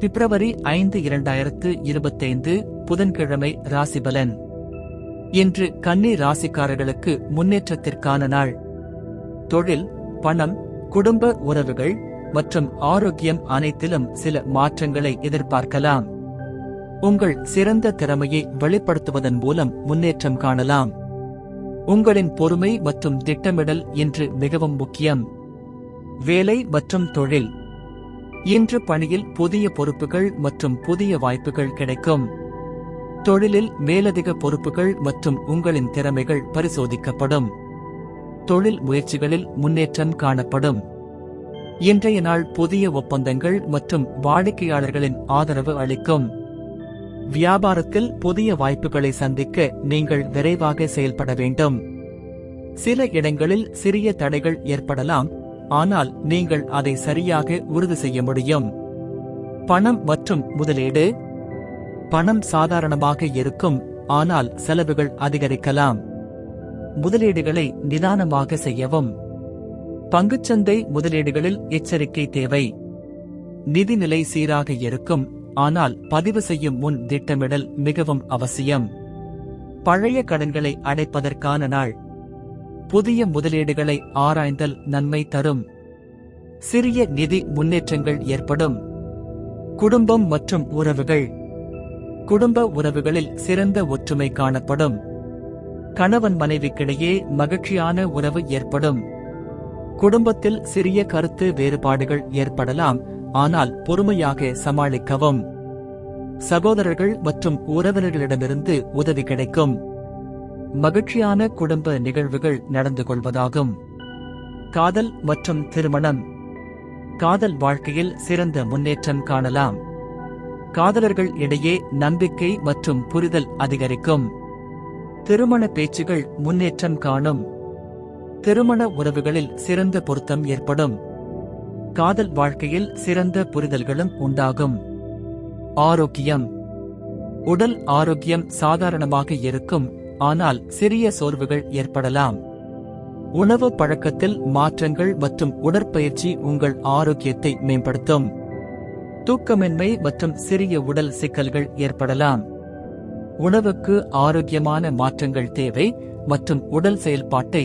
பிப்ரவரி ஐந்து இரண்டாயிரத்து இருபத்தைந்து புதன்கிழமை ராசிபலன். இன்று கன்னி ராசிக்காரர்களுக்கு முன்னேற்றத்திற்கான நாள். தொழில் பணம் குடும்ப உறவுகள் மற்றும் ஆரோக்கியம் அனைத்திலும் சில மாற்றங்களை எதிர்பார்க்கலாம். உங்கள் சிறந்த திறமையை வெளிப்படுத்துவதன் மூலம் முன்னேற்றம் காணலாம். உங்களின் பொறுமை மற்றும் திட்டமிடல் இன்று மிகவும் முக்கியம். வேலை மற்றும் தொழில் இன்று பணியில் புதிய பொறுப்புகள் மற்றும் புதிய வாய்ப்புகள் கிடைக்கும். தொழிலில் மேலதிக பொறுப்புகள் மற்றும் உங்களின் திறமைகள் பரிசோதிக்கப்படும். தொழில் முயற்சிகளில் முன்னேற்றம் காணப்படும். இன்றைய நாள் புதிய ஒப்பந்தங்கள் மற்றும் வாடிக்கையாளர்களின் ஆதரவு அளிக்கும். வியாபாரத்தில் புதிய வாய்ப்புகளை சந்திக்க நீங்கள் விரைவாக செயல்பட வேண்டும். சில இடங்களில் சிறிய தடைகள் ஏற்படலாம் ஆனால் நீங்கள் அதை சரியாக உறுதி செய்ய முடியும். பணம் மற்றும் முதலீடு? பணம் சாதாரணமாக இருக்கும் ஆனால் செலவுகள் அதிகரிக்கலாம். முதலீடுகளை நிதானமாக செய்யவும். பங்குச்சந்தை முதலீடுகளில் எச்சரிக்கை தேவை. நிதிநிலை சீராக இருக்கும் ஆனால் பதிவு செய்யும் முன் திட்டமிடல் மிகவும் அவசியம். பழைய கடன்களை அடைப்பதற்கான நாள். புதிய முதலீடுகளை ஆராய்ந்தல் நன்மை தரும். சிறிய நிதி முன்னேற்றங்கள் ஏற்படும். குடும்பம் மற்றும் உறவுகள். குடும்ப உறவுகளில் சிறந்த ஒற்றுமை காணப்படும். கணவன் மனைவிக்கிடையே மகிழ்ச்சியான உறவு ஏற்படும். குடும்பத்தில் சிறிய கருத்து வேறுபாடுகள் ஏற்படலாம் ஆனால் பொறுமையாக சமாளிக்கவும். சகோதரர்கள் மற்றும் உறவினர்களிடமிருந்து உதவி கிடைக்கும். மகிழ்ச்சியான குடும்ப நிகழ்வுகள் நடந்து கொள்வதாகும். காதல் மற்றும் திருமணம். காதல் வாழ்க்கையில் சிறந்த முன்னேற்றம் காணலாம். காதலர்கள் இடையே நம்பிக்கை மற்றும் புரிதல் அதிகரிக்கும். திருமண பேச்சுகள் முன்னேற்றம் காணும். திருமண உறவுகளில் சிறந்த பொருத்தம் ஏற்படும். காதல் வாழ்க்கையில் சிறந்த புரிதல்களும் உண்டாகும். ஆரோக்கியம். உடல் ஆரோக்கியம் சாதாரணமாக இருக்கும். ஆனால் சிறிய சோர்வுகள் ஏற்படலாம். உணவு பழக்கத்தில் மாற்றங்கள் மற்றும் உடற்பயிற்சி உங்கள் ஆரோக்கியத்தை மேம்படுத்தும். தூக்கமின்மை மற்றும் சிறிய உடல் சிக்கல்கள் ஏற்படலாம். உணவுக்கு ஆரோக்கியமான மாற்றங்கள் தேவை மற்றும் உடல் செயல்பாட்டை